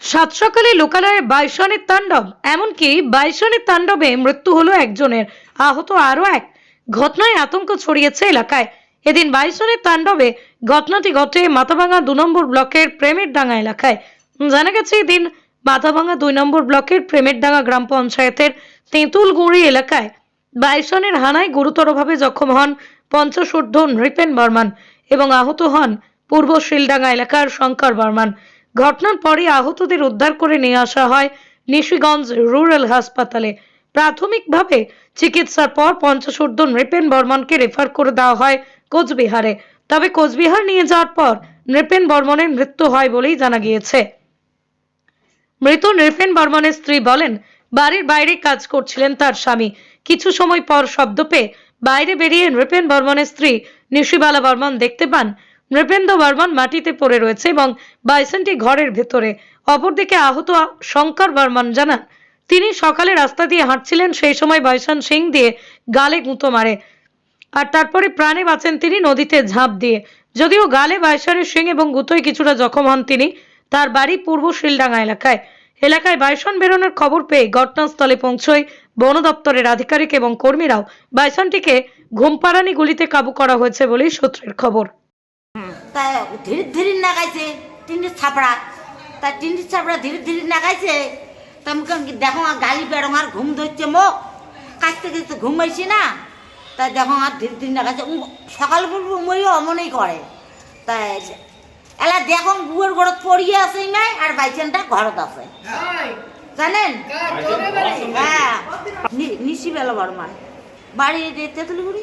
সাত সকালে লোকালয়ে বাইসনের তাণ্ডব, এমনকি বাইসনের তাণ্ডবে মৃত্যু হলো একজনের, আহত আরও এক। ঘটনায় আতঙ্ক ছড়িয়েছে এলাকায়। এদিন বাইসনের তাণ্ডবে ঘটনাটি ঘটে মাথাভাঙা দু নম্বর ব্লকের প্রেমের ডাঙ্গা এলাকায়। জানা গেছে, এদিন মাথাভাঙা দুই নম্বর ব্লকের প্রেমের ডাঙ্গা গ্রাম পঞ্চায়েতের তেঁতুলগুড়ি এলাকায় বাইসনের হানায় গুরুতরভাবে জখম হন পঞ্চশূর্ধ নৃপেন বর্মান এবং আহত হন পূর্ব শিলডাঙ্গা এলাকার শঙ্কর বর্মান। ঘটনার পরে আহতদের উদ্ধার করে নিয়ে আসা হয় নিশিগঞ্জ রুরাল হাসপাতালে। প্রাথমিকভাবে চিকিৎসার পর পঞ্চশূর্ধ নৃপেন বর্মনকে রেফার করে দেওয়া হয় কোচবিহারে। তবে কোচবিহার নিয়ে যাওয়ার পর নৃপেন বর্মনের মৃত্যু হয় বলেই জানা গিয়েছে। মৃত নৃপেন বর্মনের স্ত্রী বলেন, বাড়ির বাইরে কাজ করছিলেন তার স্বামী। কিছু সময় পর শব্দ পেয়ে বাইরে বেরিয়ে নৃপেন বর্মনের স্ত্রী নিশিবালা বর্মন দেখতে পান নৃপেন্দ্র বর্মন মাটিতে পড়ে রয়েছে এবং বাইসনটি ঘরের ভেতরে। অপরদিকে আহত শঙ্কর বর্মন জানান, তিনি সকালে রাস্তা দিয়ে হাঁটছিলেন, সেই সময় বাইসন সিং দিয়ে গালে গুঁতো মারে। আর তারপরে প্রাণে বাঁচেন তিনি নদীতে ঝাঁপ দিয়ে। যদিও গালে বাইসনের সিং এবং গুতোয় কিছুটা জখম হন তিনি, তার বাড়ি পূর্ব শিলডাঙ্গা এলাকায়। এলাকায় বাইসন বেরোনোর খবর পেয়ে ঘটনাস্থলে পৌঁছয় বন দপ্তরের আধিকারিক এবং কর্মীরাও। বাইসনটিকে ঘুমপাড়ানি গুলিতে কাবু করা হয়েছে বলেই সূত্রের খবর। তা ধীরে ধীরে নাগাইছে তিনটে ছাপড়া। তা তিনটে ছাপড়া ধীরে ধীরে নাগাইছে তা মুখে দেখো আর গালি বেড়ো আর ঘুম ধরছে মোক। কাছ থেকে তো ঘুমাইছি না। তা দেখো আর ধীরে ধীরে নাগাইছে সকাল মই অমনই করে। তাই এলা দেখো বুয়ের ঘরত পড়িয়ে আছে নাই আর বাইচানটা ঘরত আছে। জানেন? হ্যাঁ। নিশি বেলা বর্মান বাড়ি তেঁতুলিগুড়ি